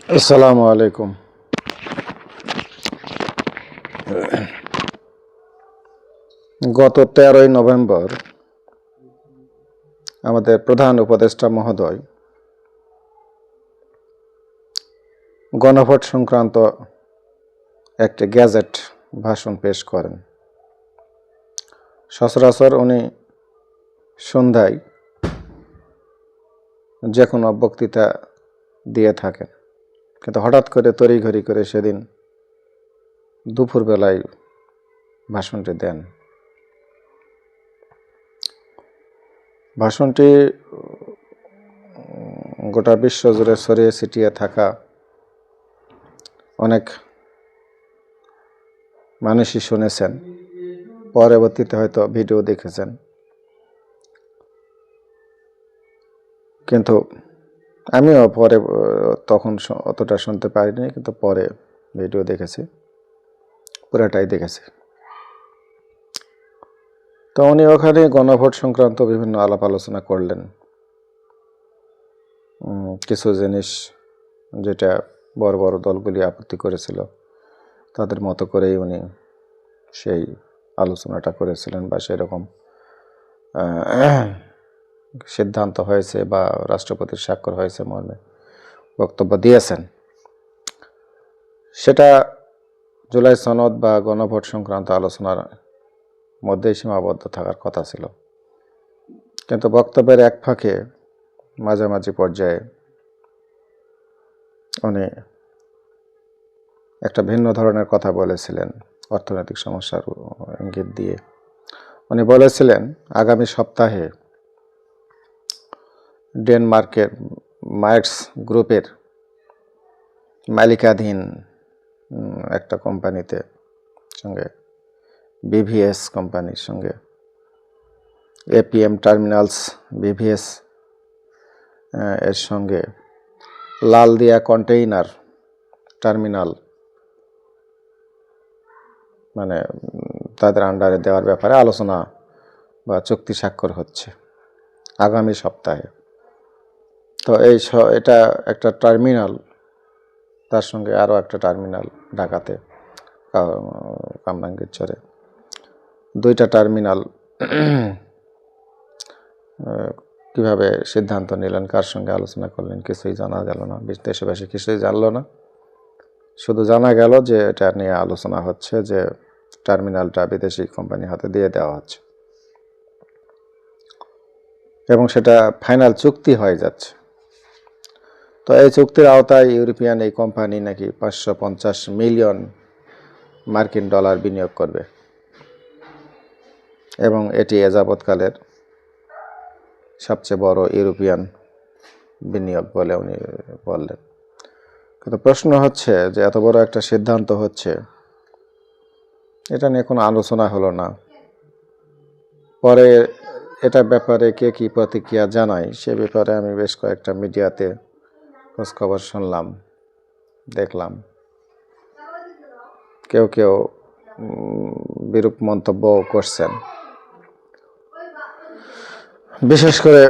আসসালামু আলাইকুম। গত তেরোই নভেম্বর আমাদের প্রধান উপদেষ্টা মহোদয় গণভোট সংক্রান্ত একটি গ্যাজেট ভাষণ পেশ করেন। সচরাচর উনি সন্ধ্যায় যে কোনো বক্তৃতা দিয়ে থাকেন। কিন্তু হঠাৎ করে তড়িঘড়ি করে সেদিন দুপুরবেলায় ভাষণটি দেন। ভাষণটি গোটা বিশ্ব জুড়ে ছড়িয়ে ছিটিয়ে থাকা অনেক মানুষই শুনেছেন, পরবর্তীতে হয়তো ভিডিও দেখেছেন। কিন্তু আমিও পরে তখন অতটা শুনতে পারিনি, কিন্তু পরে ভিডিও দেখেছি। পুরাটাই দেখেছি। তো উনি ওখানে গণভোট সংক্রান্ত বিভিন্ন আলাপ আলোচনা করলেন। কিছু জিনিস যেটা বড় বড় দলগুলি আপত্তি করেছিল, তাদের মতো করেই উনি সেই আলোচনাটা করেছিলেন বা সেরকম সিদ্ধান্ত হয়েছে বা রাষ্ট্রপতির স্বাক্ষর হয়েছে মর্মে, বক্তব্য দিয়েছেন। সেটা জুলাই সনদ বা গণভোট সংক্রান্ত আলোচনার মধ্যেই সীমাবদ্ধ থাকার কথা ছিল। কিন্তু বক্তব্যের এক ফাঁকে মাঝামাঝি পর্যায়ে উনি একটা ভিন্ন ধরনের কথা বলেছিলেন অর্থনৈতিক সমস্যার ইঙ্গিত দিয়ে। উনি বলেছিলেন, আগামী সপ্তাহে ডেনমার্কের মার্কস গ্রুপের মালিকাধীন একটা কোম্পানিতে সঙ্গে বিভিএস কোম্পানির সঙ্গে এপিএম টার্মিনালস বিভিএস এর সঙ্গে, লালদিয়া কন্টেইনার টার্মিনাল মানে তাদের আন্ডারে দেওয়ার ব্যাপারে আলোচনা বা চুক্তি স্বাক্ষর হচ্ছে আগামী সপ্তাহে। তো এই এটা একটা টার্মিনাল। তার সঙ্গে আরও একটা টার্মিনাল ঢাকাতে কামরাঙ্গীরচরে দুইটা টার্মিনাল কীভাবে সিদ্ধান্ত নিলেন, কার সঙ্গে আলোচনা করলেন, কিছুই জানা গেল না। দেশবাসী কিছুই জানলো না। শুধু জানা গেল যে এটা নিয়ে আলোচনা হচ্ছে, যে টার্মিনালটা বিদেশি কোম্পানি হাতে দিয়ে দেওয়া হচ্ছে। এবং সেটা ফাইনাল চুক্তি হয়ে যাচ্ছে। তো এই চুক্তির আওতায় ইউরোপিয়ান এই কোম্পানি নাকি পাঁচশো পঞ্চাশ মিলিয়ন মার্কিন ডলার বিনিয়োগ করবে। এবং এটি এ যাবৎকালের সবচেয়ে বড় ইউরোপিয়ান বিনিয়োগ বলে উনি বললেন। কিন্তু প্রশ্ন হচ্ছে যে এত বড় একটা সিদ্ধান্ত হচ্ছে, এটা নিয়ে কোনো আলোচনা হলো না। পরে এটা ব্যাপারে কে কী প্রতিক্রিয়া জানায় সে ব্যাপারে আমি বেশ কয়েকটা মিডিয়াতে খোঁজখবর শুনলাম, দেখলাম। কেউ কেউ বিরূপ মন্তব্য করছেন। বিশেষ করে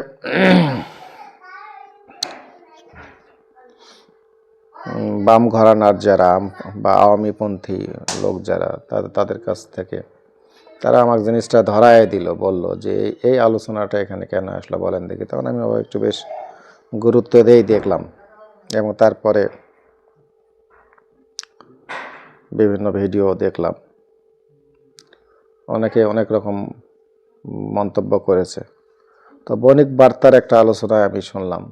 বাম ঘরানার যারা, বা আওয়ামীপন্থী লোক যারা, তাদের কাছ থেকে তারা আমার জিনিসটা ধরায় দিল, বলল যে এই- আলোচনাটা এখানে কেন আসলো বলেন দেখি। তখন আমি একটু বেশ গুরুত্ব দিয়েই দেখলাম। এবং তারপরে বিভিন্ন ভিডিও দেখলাম। অনেকে অনেক রকম মন্তব্য করেছে। তো বণিক বার্তার একটা আলোচনায় আমি শুনলাম।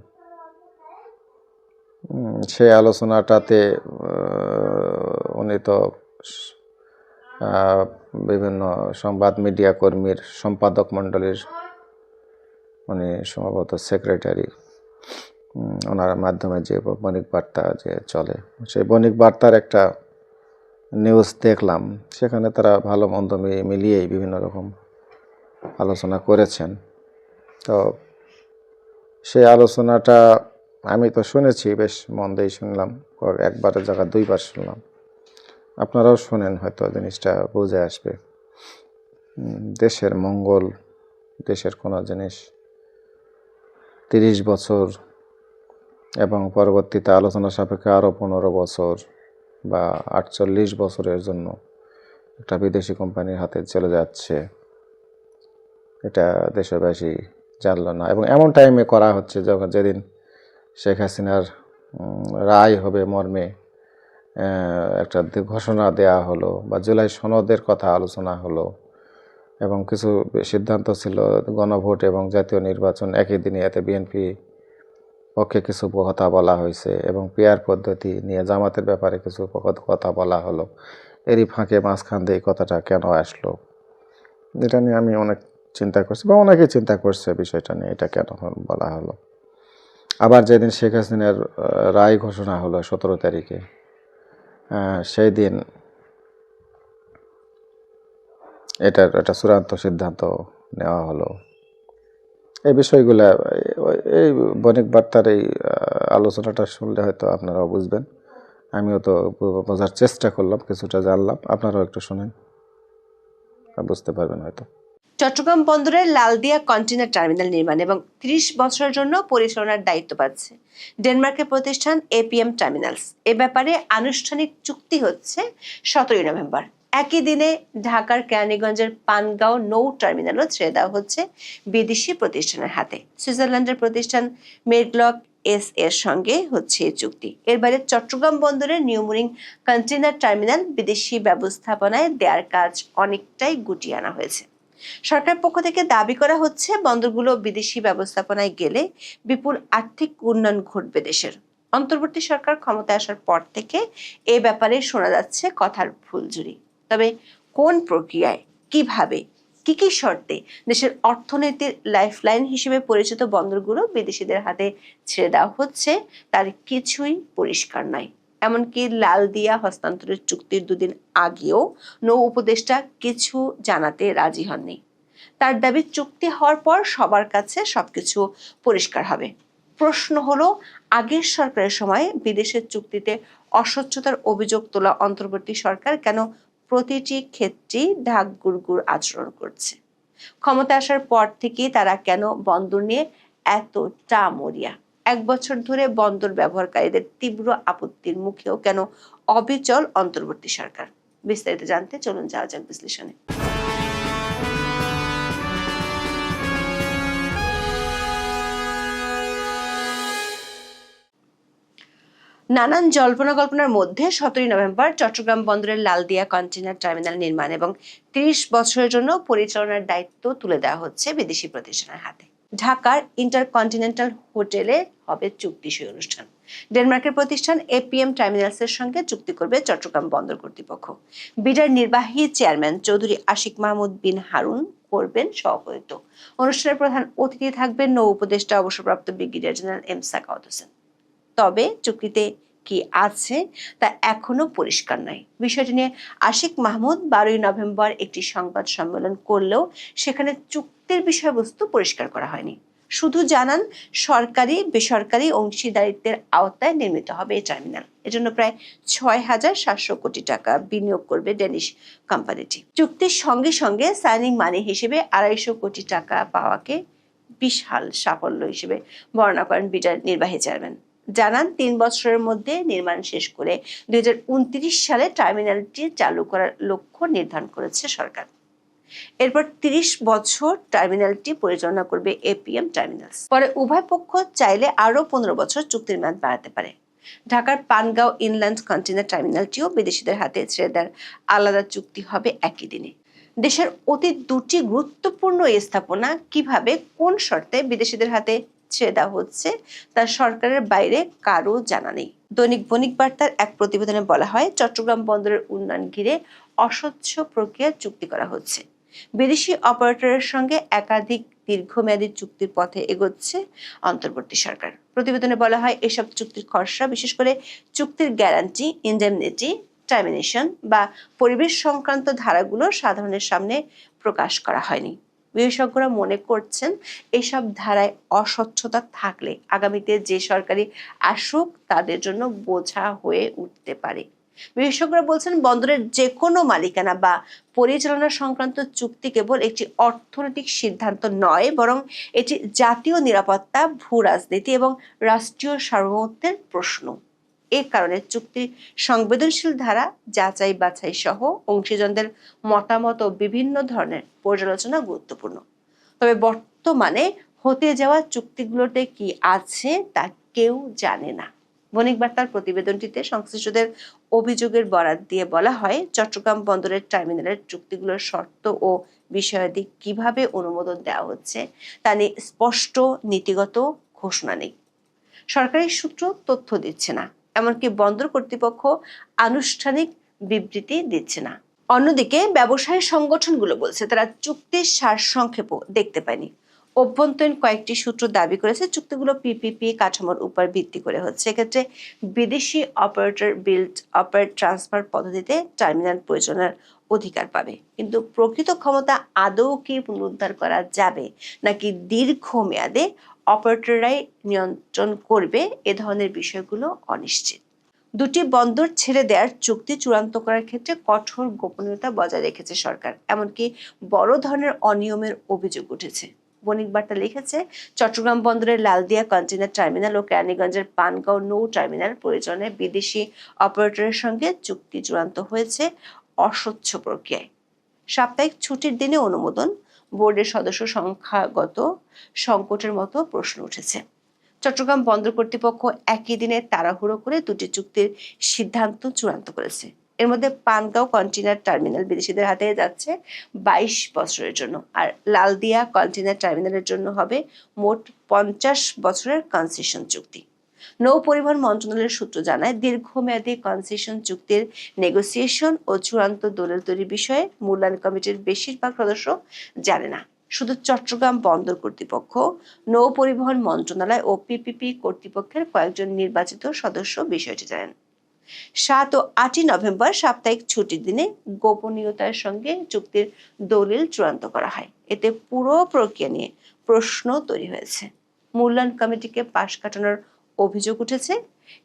সেই আলোচনাটাতে উনি তো বিভিন্ন সংবাদ মিডিয়া কর্মীর সম্পাদক মণ্ডলীর উনি সম্ভবত সেক্রেটারি ওনার মাধ্যমে যে বণিক বার্তা যে চলে। সেই বণিক বার্তার একটা নিউজ দেখলাম, সেখানে তারা ভালো মন্দ মিলিয়েই বিভিন্ন রকম আলোচনা করেছেন। তো সেই আলোচনাটা আমি তো শুনেছি, বেশ মন দিয়ে শুনলাম একবারের জায়গা দুইবার শুনলাম। আপনারাও শোনেন, হয়তো জিনিসটা বুঝে আসবে। দেশের মঙ্গল, দেশের কোনো জিনিস। তিরিশ বছর এবং পরবর্তীতে আলোচনা সাপেক্ষে আরও পনেরো বছর বা আটচল্লিশ বছরের জন্য একটা বিদেশি কোম্পানির হাতে চলে যাচ্ছে। এটা দেশবাসী জানলো না এবং এমন টাইমে করা হচ্ছে যখন যেদিন শেখ হাসিনার রায় হবে মর্মে একটা ঘোষণা দেয়া হলো বা জুলাই সনদের কথা আলোচনা হলো এবং কিছু সিদ্ধান্ত ছিল গণভোট এবং জাতীয় নির্বাচন একই দিনে, এতে বিএনপি পক্ষে কিছু কথা বলা হয়েছে এবং পেয়ার পদ্ধতি নিয়ে জামাতের ব্যাপারে কিছু কথা বলা হলো। এরই ফাঁকে মাঝখান দিয়ে কথাটা কেন আসলো? এটা নিয়ে আমি অনেক চিন্তা করছি বা অনেকে চিন্তা করছে বিষয়টা নিয়ে, এটা কেন বলা হলো? আবার যেদিন শেখ হাসিনার রায় ঘোষণা হলো সতেরো তারিখে সেই দিন এটার একটা চূড়ান্ত সিদ্ধান্ত নেওয়া হলো। এই বিষয়গুলো, এই বণিক বার্তার এই আলোচনাটা শুনলে হয়তো আপনারাও বুঝবেন। আমিও তো বোঝার চেষ্টা করলাম, কিছুটা জানলাম। আপনারাও একটু শুনেন। বুঝতে পারবেন হয়তো। চট্টগ্রাম বন্দরের লালদিয়া কন্টেনার টার্মিনাল নির্মাণ এবং ত্রিশ বছরের জন্য পরিচালনার দায়িত্ব পাচ্ছে ডেনমার্কের প্রতিষ্ঠান এপিএম টার্মিনালস। এ ব্যাপারে আনুষ্ঠানিক চুক্তি হচ্ছে সতেরোই নভেম্বর। একই দিনে ঢাকার কেরানীগঞ্জের পানগাঁও নৌ টার্মিনালও ছেড়ে দেওয়া হচ্ছে বিদেশি প্রতিষ্ঠানের হাতে। সুইজারল্যান্ডের প্রতিষ্ঠান মেডলক এস এর সঙ্গে হচ্ছে চুক্তি। এর বাইরে চট্টগ্রাম বন্দরের নিউমুরিং কন্টেনার টার্মিনাল বিদেশি ব্যবস্থাপনায় দেওয়ার কাজ অনেকটাই গুটিয়ে আনা হয়েছে। সরকারের পক্ষ থেকে দাবি করা হচ্ছে বন্দরগুলো বিদেশি ব্যবস্থাপনায় গেলে বিপুল আর্থিক উন্নয়ন ঘটবে দেশের। অন্তর্বর্তী সরকার ক্ষমতায় আসার পর থেকে এ ব্যাপারে শোনা যাচ্ছে কথার ফুলঝুরি তবে কোন প্রক্রিয়ায়, কীভাবে, কি কি শর্তে দেশের অর্থনীতির লাইফলাইন হিসেবে পরিচিত বন্দরগুলো বিদেশিদের হাতে ছেড়ে দেওয়া হচ্ছে, তার কিছুই পরিষ্কার নয়। এমনকি লাল দিয়া হস্তান্তরের চুক্তির দুদিন আগেও নৌ উপদেষ্টা কিছু জানাতে রাজি হননি। তার দাবি চুক্তি হওয়ার পর সবার কাছে সবকিছু পরিষ্কার হবে। প্রশ্ন হলো, আগের সরকারের সময় বিদেশের চুক্তিতে অস্বচ্ছতার অভিযোগ তোলা অন্তর্বর্তী সরকার কেন প্রতিটি ক্ষেত্রেই ঢাক গুড়গুড় আচরণ করছে। ক্ষমতা আসার পর থেকেই তারা কেন বন্দর নিয়ে এতটা মরিয়া? এক বছর ধরে বন্দর ব্যবহারকারীদের তীব্র আপত্তির মুখেও কেন অবিচল অন্তর্বর্তী সরকার? বিস্তারিত জানতে চলুন যাওয়া যাক বিশ্লেষণে। নানান জল্পনা কল্পনার মধ্যে সতেরোই নভেম্বর চট্টগ্রাম বন্দরের লালদিয়া কন্টেনার টার্মিনাল নির্মাণ এবং ত্রিশ বছরের জন্য পরিচালনার দায়িত্ব তুলে দেওয়া হচ্ছে বিদেশি প্রতিষ্ঠানের হাতে। ঢাকার ইন্টারকন্টিনেন্টাল হোটেলে হবে চুক্তি চুক্তিসই অনুষ্ঠান। ডেনমার্কের প্রতিষ্ঠান এপিএম টার্মিনালসের সঙ্গে চুক্তি করবে চট্টগ্রাম বন্দর কর্তৃপক্ষ। বিডার নির্বাহী চেয়ারম্যান চৌধুরী আশিক মাহমুদ বিন হারুন করবেন সভাপতিত্ব। অনুষ্ঠানের প্রধান অতিথি থাকবেন নৌ উপদেষ্টা অবসরপ্রাপ্ত brigadier general M Sakhawat Hossain. তবে চুক্তিতে কি আছে তা এখনও পরিষ্কার নয়। বিষয়টি নিয়ে আশিক মাহমুদ বারোই নভেম্বর একটি সংবাদ সম্মেলন করলেও সেখানে চুক্তির বিষয়বস্তু পরিষ্কার করা হয়নি। শুধু জানান, সরকারি, বেসরকারি অংশীদারিত্বের আওতায় নির্মিত হবে এই টার্মিনাল। এজন্য প্রায় ছয় হাজার সাতশো কোটি টাকা বিনিয়োগ করবে ডেনিশ কোম্পানিটি। চুক্তির সঙ্গে সঙ্গে সাইনিং মানি হিসেবে আড়াইশো কোটি টাকা পাওয়াকে বিশাল সাফল্য হিসেবে বর্ণনা করেন বিটার নির্বাহী চেয়ারম্যান। জানান তিন বছরের মধ্যে নির্মাণ শেষ করে দুই সালে টার্মিনালটি চালু করার লক্ষ্য নির্ধারণ করেছে সরকার। এরপর তিরিশ বছর টার্মিনালটি পরিচালনা করবে এপিএম টার্মিনালস। পরে উভয় পক্ষ চাইলে আরও পনেরো বছর চুক্তির মেয়াদ বাড়াতে পারে। ঢাকার পানগাঁও ইনল্যান্ড কন্টেনার টার্মিনালটিও বিদেশিদের হাতে ছেড়ে দেওয়ার আলাদা চুক্তি হবে একই দিনে। দেশের অতি দুটি গুরুত্বপূর্ণ স্থাপনা কীভাবে কোন শর্তে বিদেশিদের হাতে ছেড়ে দেওয়া হচ্ছে তা সরকারের বাইরে কারও জানা নেই। দৈনিক বণিক বার্তার এক প্রতিবেদনে বলা হয়, চট্টগ্রাম বন্দরের উন্নয়ন ঘিরে অস্বচ্ছ প্রক্রিয়া চুক্তি করা হচ্ছে। বিদেশি অপারেটরের সঙ্গে একাধিক দীর্ঘমেয়াদী চুক্তির পথে এগোচ্ছে অন্তর্বর্তী সরকার। প্রতিবেদনে বলা হয়, এসব চুক্তির খসড়া, বিশেষ করে চুক্তির গ্যারান্টি ইন্ডেমনিটি টার্মিনেশন বা পরিবেশ সংক্রান্ত ধারাগুলো সাধারণের সামনে প্রকাশ করা হয়নি। বিশেষজ্ঞরা মনে করছেন এসব ধারায় অস্বচ্ছতা থাকলে আগামীতে যে সরকারি আসুক, তাদের জন্য বোঝা হয়ে উঠতে পারে। বিশেষজ্ঞরা বলছেন, বন্দরের যে কোনো মালিকানা বা পরিচালনা সংক্রান্ত চুক্তি কেবল একটি অর্থনৈতিক সিদ্ধান্ত নয়, বরং এটি জাতীয় নিরাপত্তা ভূ রাজনীতি এবং রাষ্ট্রীয় সার্বভৌমত্বের প্রশ্ন। এ কারণে চুক্তি সংবেদনশীল ধারা, যাচাই বাছাই সহ অংশীজনদের মতামত ও বিভিন্ন ধরনের পর্যালোচনা গুরুত্বপূর্ণ। তবে বর্তমানে হতে যাওয়া চুক্তিগুলোতে কি আছে তা কেউ জানে না। বণিক বার্তার প্রতিবেদনটিতে সংশ্লিষ্টদের অভিযোগের বরাত দিয়ে বলা হয়, চট্টগ্রাম বন্দরের টার্মিনালের চুক্তিগুলোর শর্ত ও বিষয়াদি কীভাবে অনুমোদন দেওয়া হচ্ছে তা নিয়ে স্পষ্ট, নীতিগত ঘোষণা নেই। সরকারি সূত্র তথ্য দিচ্ছে না। এমনকি বন্দর কর্তৃপক্ষ আনুষ্ঠানিক বিবৃতি দিচ্ছে না। অন্যদিকে ব্যবসায়ী সংগঠনগুলো বলছে, তারা চুক্তির সারসংক্ষেপও দেখতে পায়নি। অভ্যন্তরীণ কয়েকটি সূত্র দাবি করেছে, চুক্তিগুলো পিপিপি কাঠামোর উপর ভিত্তি করে হচ্ছে। এক্ষেত্রে বিদেশি অপারেটর বিল্ড অপারেট ট্রান্সফার পদ্ধতিতে টার্মিনাল পরিচালনার অধিকার পাবে। কিন্তু প্রকৃত ক্ষমতা আদৌ কি পুনরুদ্ধার করা যাবে নাকি দীর্ঘমেয়াদে অপারেটররাই নিয়ন্ত্রণ করবে এ ধরনের বিষয়গুলো অনিশ্চিত। দুটি বন্দর ছেড়ে দেওয়ার চুক্তি চূড়ান্ত করার ক্ষেত্রে কঠোর গোপনীয়তা বজায় রেখেছে সরকার, এমনকি বড় ধরনের অনিয়মের অভিযোগ উঠেছে। বণিক বার্তা লিখেছে, চট্টগ্রাম বন্দরের লালদিয়া কন্টেনার টার্মিনাল ও কেরানীগঞ্জের পানগাঁও নৌ টার্মিনাল পরিচালনায় বিদেশি অপারেটরের সঙ্গে চুক্তি চূড়ান্ত হয়েছে অস্বচ্ছ প্রক্রিয়ায়। সাপ্তাহিক ছুটির দিনে অনুমোদন বোর্ডের সদস্য সংখ্যাগত সংকটের মতো প্রশ্ন উঠেছে। চট্টগ্রাম বন্দর কর্তৃপক্ষ একই দিনে তাড়াহুড়ো করে দুটি চুক্তির সিদ্ধান্ত চূড়ান্ত করেছে। এর মধ্যে পানগাঁও কন্টেনার টার্মিনাল বিদেশিদের হাতে যাচ্ছে বাইশ বছরের জন্য, আর লালদিয়া কন্টেনার টার্মিনালের জন্য হবে মোট পঞ্চাশ বছরের কনসেশন চুক্তি। নৌ পরিবহন মন্ত্রণালয়ের সূত্র জানায়, দীর্ঘমেয়াদী কনসেশন চুক্তির নেগোসিয়েশন ও চূড়ান্ত দলিল তৈরি বিষয়ে মূল্যায়ন কমিটির বেশিরভাগ সদস্য জানে না। শুধু চট্টগ্রাম বন্দর কর্তৃপক্ষ নৌ পরিবহন মন্ত্রণালয় ও পিপিপি কর্তৃপক্ষের কয়েকজন নির্বাচিত সদস্য বিষয়টি জানেন। সাত ও আটই নভেম্বর সাপ্তাহিক ছুটির দিনে গোপনীয়তার সঙ্গে চুক্তির দলিল চূড়ান্ত করা হয়। এতে পুরো প্রক্রিয়া নিয়ে প্রশ্ন তৈরি হয়েছে। মূল্যায়ন কমিটিকে পাশ কাটানোর অভিযোগ উঠেছে।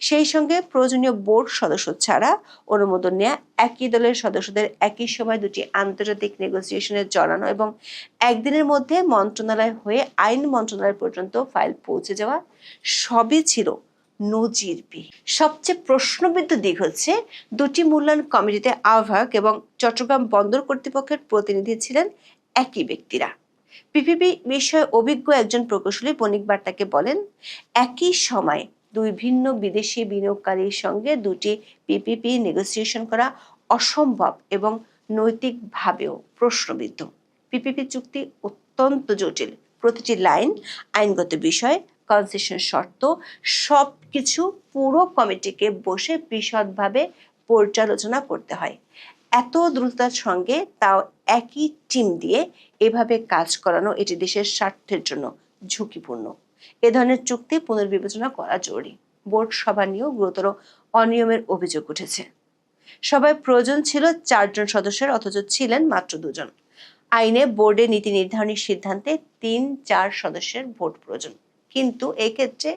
সেই সঙ্গে প্রয়োজনীয় বোর্ড সদস্য ছাড়া অনুমোদন নেওয়া একই দলের সদস্যদের একই সময় দুটি আন্তর্জাতিক নেগোসিয়েশনে জড়ানো এবং একদিনের মধ্যে মন্ত্রণালয় হয়ে আইন মন্ত্রণালয় পর্যন্ত ফাইল পৌঁছে যাওয়া সবই ছিল নজিরবিহীন সবচেয়ে প্রশ্নবিদ্ধ দিক হচ্ছে, দুটি মূল্যায়ন কমিটিতে আহ্বায়ক এবং চট্টগ্রাম বন্দর কর্তৃপক্ষের প্রতিনিধি ছিলেন একই ব্যক্তিরা। পিপিপি বিষয়ে অভিজ্ঞ একজন প্রকৌশলী বণিক বার্তাকে বলেন, একই সময় দুই ভিন্ন বিদেশি বিনিয়োগকারীর সঙ্গে দুটি পিপিপি নেগোসিয়েশন করা অসম্ভব এবং নৈতিকভাবেও প্রশ্নবিদ্ধ। পিপিপি চুক্তি অত্যন্ত জটিল। প্রতিটি লাইন আইনগত বিষয় কনসেশন শর্ত সব কিছু পুরো কমিটিকে বসে বিশদভাবে পর্যালোচনা করতে হয়। এত দ্রুততার সঙ্গে তাও একই টিম দিয়ে এভাবে কাজ করানো এটি দেশের স্বার্থের জন্য ঝুঁকিপূর্ণ। এ ধরনের চুক্তি পুনর্বিবেচনা করা জরুরি। বোর্ড সভা নিয়েও গুরুতর অনিয়মের অভিযোগ উঠেছে। সভায় প্রয়োজন ছিল চারজন সদস্যের, অথচ ছিলেন মাত্র দুজন। আইনে বোর্ডে নীতি নির্ধারণী সিদ্ধান্তে তিন, চার সদস্যের ভোট প্রয়োজন। কিন্তু এক্ষেত্রে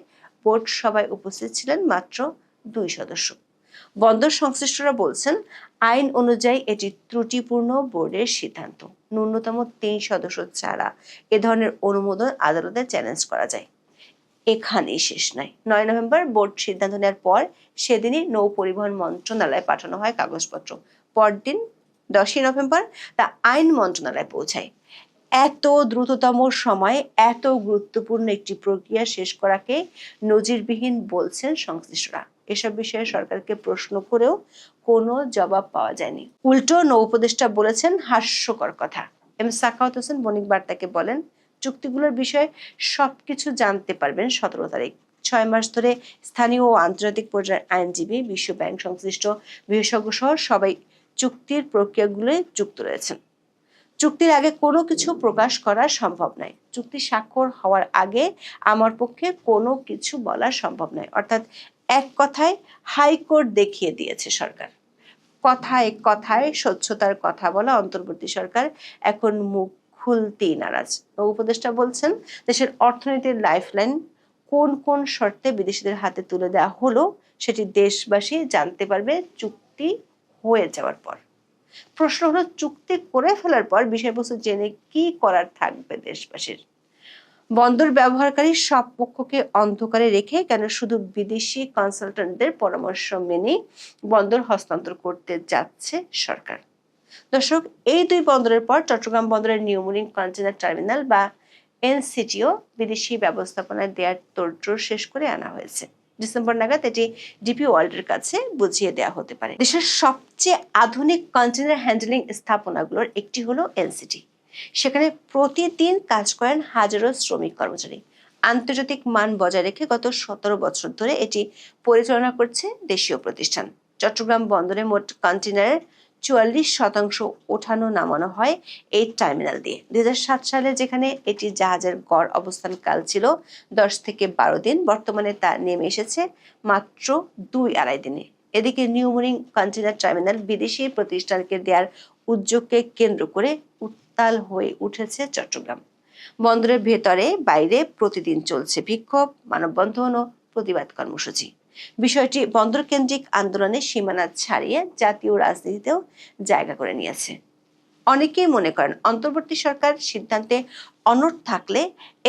বোর্ড সভায় উপস্থিত ছিলেন মাত্র দুই সদস্য। বন্দর সংশ্লিষ্টরা বলছেন আইন অনুযায়ী এটি ত্রুটিপূর্ণ বোর্ডের সিদ্ধান্ত। ন্যূনতম তিন সদস্য ছাড়া এ ধরনের অনুমোদন আদালতে চ্যালেঞ্জ করা যায়। এখানেই শেষ নয়। নয় নভেম্বর বোর্ড সিদ্ধান্ত নেওয়ার পর সেদিনই নৌ পরিবহন মন্ত্রণালয়ে পাঠানো হয় কাগজপত্র। পরদিন দশই নভেম্বর তা আইন মন্ত্রণালয়ে পৌঁছায়। এত দ্রুততম সময়ে এত গুরুত্বপূর্ণ একটি প্রক্রিয়া শেষ করাকে নজিরবিহীন বলছেন সংশ্লিষ্টরা। এসব বিষয়ে সরকারকে প্রশ্ন করেও কোনো জবাব পাওয়া যায়নি। উল্টো নৌ উপদেষ্টা বলেছেন হাস্যকর কথা। এম সাখাওয়াত হোসেন বণিক বার্তাকে বলেন, চুক্তিগুলোর বিষয়ে সবকিছু জানতে পারবেন সতেরো তারিখ। ছয় মাস ধরে স্থানীয় ও আন্তর্জাতিক পর্যায়ের আইনজীবী, বিশ্ব ব্যাংক সংশ্লিষ্ট বিশেষজ্ঞ সহ সবাই চুক্তির প্রক্রিয়াগুলোয় যুক্ত রয়েছেন। চুক্তির আগে কোনো কিছু প্রকাশ করা সম্ভব নয়। চুক্তি স্বাক্ষর হওয়ার আগে আমার পক্ষে কোনো কিছু বলা সম্ভব নয়। অর্থাৎ এক কথায় হাইকোর্ট দেখিয়ে দিয়েছে সরকার। কথায় কথায়, স্বচ্ছতার কথা বলা অন্তর্বর্তী সরকার এখন মুখ খুলতেই নারাজ। উপদেষ্টা বলছেন, দেশের অর্থনীতির লাইফলাইন কোন কোন শর্তে বিদেশিদের হাতে তুলে দেওয়া হলো, সেটি দেশবাসী জানতে পারবে চুক্তি হয়ে যাওয়ার পর। প্রশ্ন হলো, চুক্তি করে ফেলার পর বিষয়বস্তু জেনে কি করার থাকবে দেশবাসীর? বন্দর ব্যবহারকারী সব পক্ষকে অন্ধকারে রেখে কেন শুধু বিদেশি কনসালটেন্টদের পরামর্শ মেনে বন্দর হস্তান্তর করতে যাচ্ছে সরকার? দর্শক, এই দুই বন্দরের পর চট্টগ্রাম বন্দরের নিউমুরিং কন্টেনার টার্মিনাল বা এনসিটিও বিদেশি ব্যবস্থাপনায় দেওয়ার তোড়জোড় শেষ করে আনা হয়েছে। ডিসেম্বর নাগাদ এটি ডিপি ওয়ার্ল্ডের কাছে বুঝিয়ে দেওয়া হতে পারে। দেশের সবচেয়ে আধুনিক কন্টেনার হ্যান্ডলিং স্থাপনাগুলোর একটি হলো এনসিটি। সেখানে প্রতিদিন কাজ করেন হাজারো শ্রমিক কর্মচারী। আন্তর্জাতিক মান বজায় রেখে গত সতেরো বছর ধরে এটি পরিচালনা করছে দেশীয় প্রতিষ্ঠান। চট্টগ্রাম বন্দরে মোট কন্টেনারের চুয়াল্লিশ শতাংশ ওঠানো নামানো হয় এই টার্মিনাল দিয়ে। দুই সালে যেখানে এটি জাহাজের গড় অবস্থানকাল ছিল, দশ থেকে বারো দিন, বর্তমানে তা নেমে এসেছে মাত্র দুই আড়াই দিনে। এদিকে নিউমোরিং কন্টেনার টার্মিনাল বিদেশি প্রতিষ্ঠানকে দেওয়ার উদ্যোগকে কেন্দ্র করে উত্তাল হয়ে উঠেছে চট্টগ্রাম। বন্দরের ভেতরে বাইরে প্রতিদিন চলছে বিক্ষোভ, মানববন্ধন ও প্রতিবাদ কর্মসূচি। বিষয়টি বন্দর কেন্দ্রিক আন্দোলনের সীমানা ছাড়িয়ে জাতীয় রাজনীতিতেও জায়গা করে নিয়েছে। অনেকেই মনে করেন অন্তর্বর্তী সরকার সিদ্ধান্তে অনড় থাকলে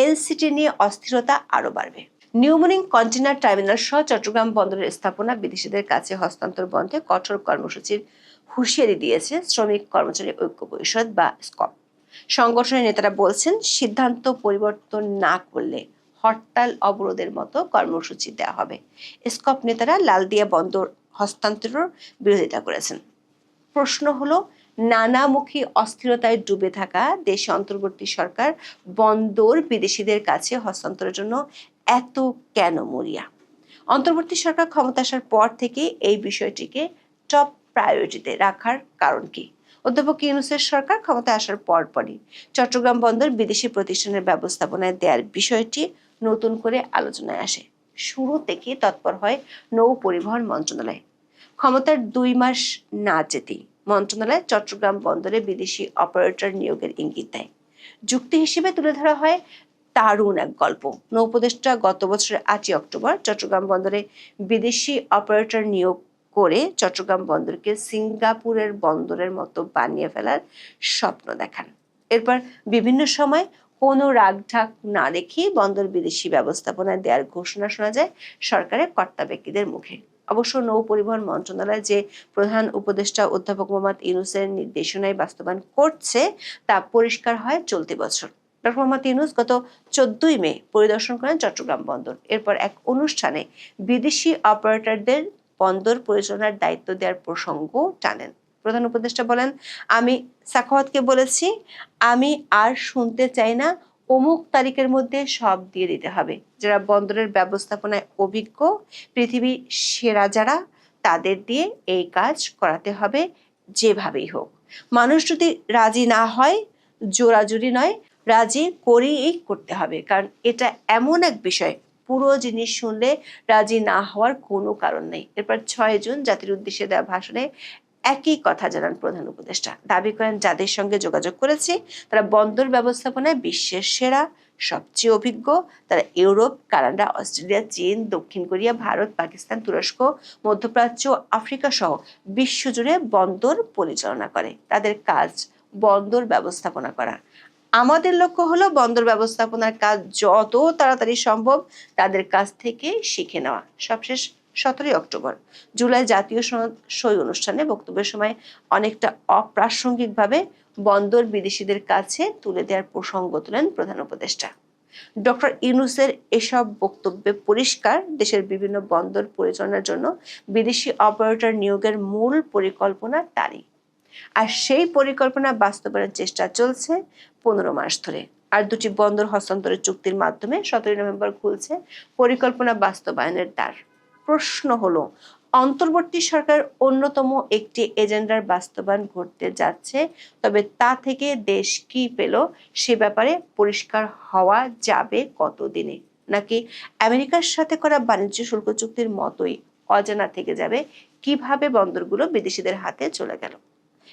এলসিটি নিয়ে অস্থিরতা আরও বাড়বে। নিউমোনিং কন্টেনার টার্মিনাল সহ চট্টগ্রাম বন্দরের স্থাপনা বিদেশিদের কাছে হস্তান্তর বন্ধে কঠোর কর্মসূচির হুঁশিয়ারি দিয়েছে শ্রমিক কর্মচারী ঐক্য পরিষদ বা স্কপ। সংগঠনের নেতারা বলছেন, সিদ্ধান্ত পরিবর্তন না করলে হরতাল অবরোধের মতো কর্মসূচি দেওয়া হবে। স্কপ নেতারা লালদিয়া বন্দর হস্তান্তরের বিরোধিতা করেছেন। প্রশ্ন হলো, নানামুখী অস্থিরতায় ডুবে থাকা দেশে অন্তর্বর্তী সরকার বন্দর বিদেশিদের কাছে হস্তান্তরের জন্য এত কেন মরিয়া? অন্তর্বর্তী সরকার ক্ষমতা আসার পর থেকে এই বিষয়টিকে টপ প্রায়োরিটিতে রাখার কারণ কি? অধ্যাপক ইউনুসের সরকার ক্ষমতায় আসার পরপরই চট্টগ্রাম বন্দর বিদেশি প্রতিষ্ঠানের ব্যবস্থাপনায় দেওয়ার বিষয়টি নতুন করে আলোচনায় আসে। শুরু থেকে তৎপর হয় নৌ পরিবহন মন্ত্রণালয়। ক্ষমতার দুই মাস না যেতেই মন্ত্রণালয় চট্টগ্রাম বন্দরে বিদেশি অপারেটর নিয়োগের ইঙ্গিত দেয়। যুক্তি হিসেবে তুলে ধরা হয় দারুণ এক গল্প। নৌপদেষ্টা গত বছরের আটই অক্টোবর চট্টগ্রাম বন্দরে বিদেশি অপারেটর নিয়োগ করে চট্টগ্রাম বন্দরকে সিঙ্গাপুরের বন্দরের মতো বানিয়ে ফেলার স্বপ্ন দেখান। এরপর বিভিন্ন সময় কোনো রাগঢাক না রেখে বন্দর বিদেশি ব্যবস্থাপনায় দেওয়ার ঘোষণা শোনা যায় সরকারের কর্তা ব্যক্তিদের মুখে। অবশ্য নৌ পরিবহন মন্ত্রণালয় যে প্রধান উপদেষ্টা অধ্যাপক মোহাম্মদ ইউনুসের নির্দেশনায় বাস্তবায়ন করছে, তা পরিষ্কার হয় চলতি বছর। ডক্টর মোহাম্মদ ইউনুস গত চোদ্দই মে পরিদর্শন করেন চট্টগ্রাম বন্দর। এরপর এক অনুষ্ঠানে বিদেশি অপারেটরদের বন্দর পরিচালনার দায়িত্ব দেওয়ার প্রসঙ্গ টানেন। প্রধান উপদেষ্টা বলেন, আমি সাখাওয়াতকে বলেছি, আমি আর শুনতে চাই না, অমুক তারিখের মধ্যে সব দিয়ে দিতে হবে। যারা বন্দরের ব্যবস্থাপনায় অভিজ্ঞ, পৃথিবীর সেরা যারা, তাদের দিয়ে এই কাজ করাতে হবে যেভাবেই হোক। মানুষ যদি রাজি না হয়, জোরাজুরি নয়, রাজি করেই করতে হবে। কারণ এটা এমন এক বিষয় পুরো জিনিস শুনলে রাজি না হওয়ার কোনো কারণ নেই। এরপর ছয় জুন জাতির উদ্দেশ্যে দেওয়া ভাষণে একই কথা জানান প্রধান উপদেষ্টা। দাবি করেন, যাদের সঙ্গে যোগাযোগ করেছি, তারা বন্দর ব্যবস্থাপনায় বিশ্বের সেরা, সবচেয়ে অভিজ্ঞ। তারা ইউরোপ, কানাডা, অস্ট্রেলিয়া, চীন, দক্ষিণ কোরিয়া, ভারত, পাকিস্তান, তুরস্ক, মধ্যপ্রাচ্য আফ্রিকা সহ বিশ্বজুড়ে বন্দর পরিচালনা করে। তাদের কাজ বন্দর ব্যবস্থাপনা করা। আমাদের লক্ষ্য হলো বন্দর ব্যবস্থাপনার কাজ যত তাড়াতাড়ি সম্ভব তাদের কাছ থেকে শিখে নেওয়া। সবশেষ সতেরোই অক্টোবর। জুলাই জাতীয় সনদ সই অনুষ্ঠানে বক্তব্যের সময় অনেকটা অপ্রাসঙ্গিকভাবে বন্দর বিদেশিদের কাছে তুলে দেওয়ার প্রসঙ্গ তোলেন প্রধান উপদেষ্টা। ডক্টর ইউনুসের এসব বক্তব্যে পরিষ্কার দেশের বিভিন্ন বন্দর পরিচালনার জন্য বিদেশি অপারেটর নিয়োগের মূল পরিকল্পনা তারই আর সেই পরিকল্পনা বাস্তবায়নের চেষ্টা চলছে পনেরো মাস ধরে। আর দুটি বন্দর হস্তান্তরের চুক্তির মাধ্যমে সতেরোই নভেম্বর খুলছে পরিকল্পনা বাস্তবায়নের দ্বার। প্রশ্ন হলো, অন্তর্বর্তী সরকার অন্যতম একটি এজেন্ডার বাস্তবায়ন ঘটতে যাচ্ছে, তবে তা থেকে দেশ কি পেল সে ব্যাপারে পরিষ্কার হওয়া যাবে কতদিনে? নাকি আমেরিকার সাথে করা বাণিজ্য শুল্ক চুক্তির মতোই অজানা থেকে যাবে কীভাবে বন্দরগুলো বিদেশিদের হাতে চলে গেল?